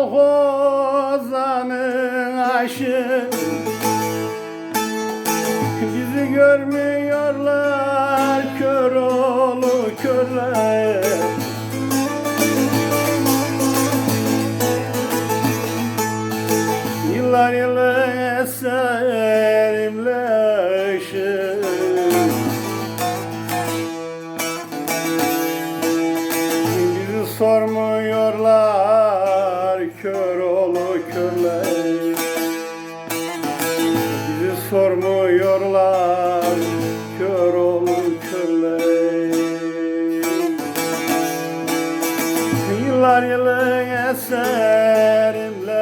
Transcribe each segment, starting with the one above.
biçim halkozanın aşı. Bizi görmüyorlar kör oğlu körler. Yıllar yılı eserimle ışık Bizi sormuyorlar kör oğlu körler Bizi sormuyorlar kör oğlu körler Yıllar yılı eserimle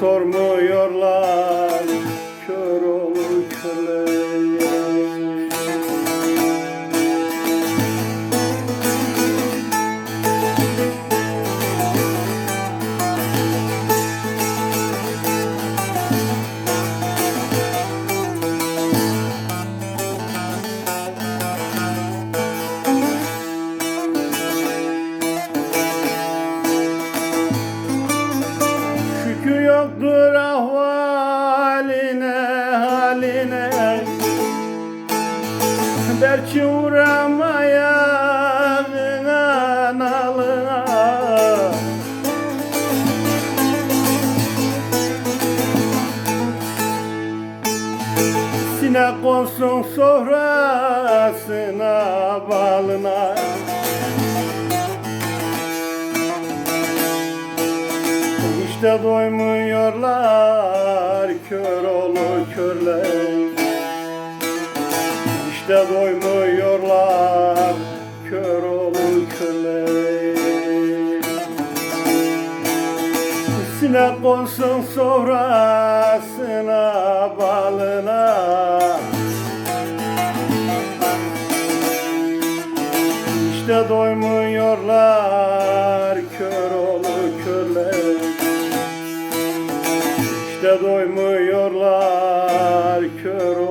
sormuyorlar Sinek konsun sofrasına balına. İşte doymuyorlar kör oğlu körler İşte doymuyorlar. Kör oğlu körler Sinek konsun sofrasına balına. İşte doymuyorlar kör oğlu körler İşte doymuyorlar kör oğlu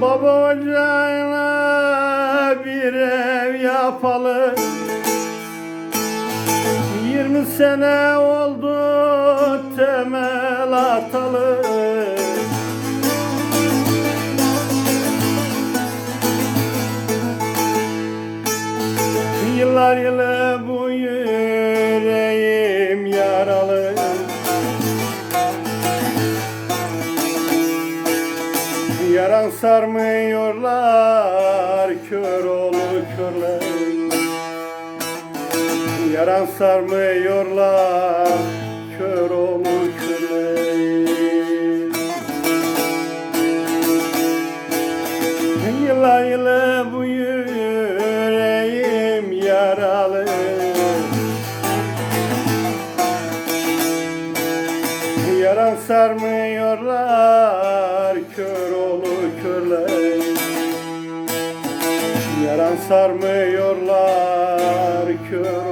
Baba ocağına bir ev yapalım. Yirmi sene oldu temel atalı Yaran sarmıyorlar kör oğlu körler. Yaran sarmıyorlar Yaran sarmıyorlar kör oğlu körler. Yaran sarmıyorlar kör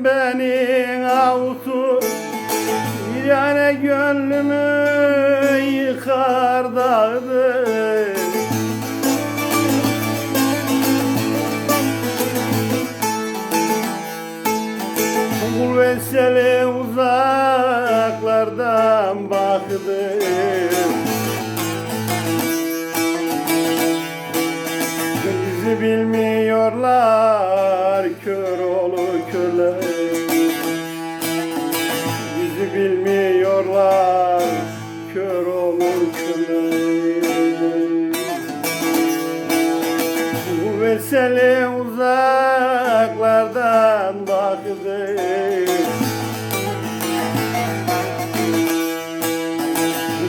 Sevdim beni avutu. Yine gönlümü yıkar dağdı Kul uzaklardan baktı Vesile uzaklardan baktı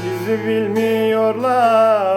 Bizi bilmiyorlar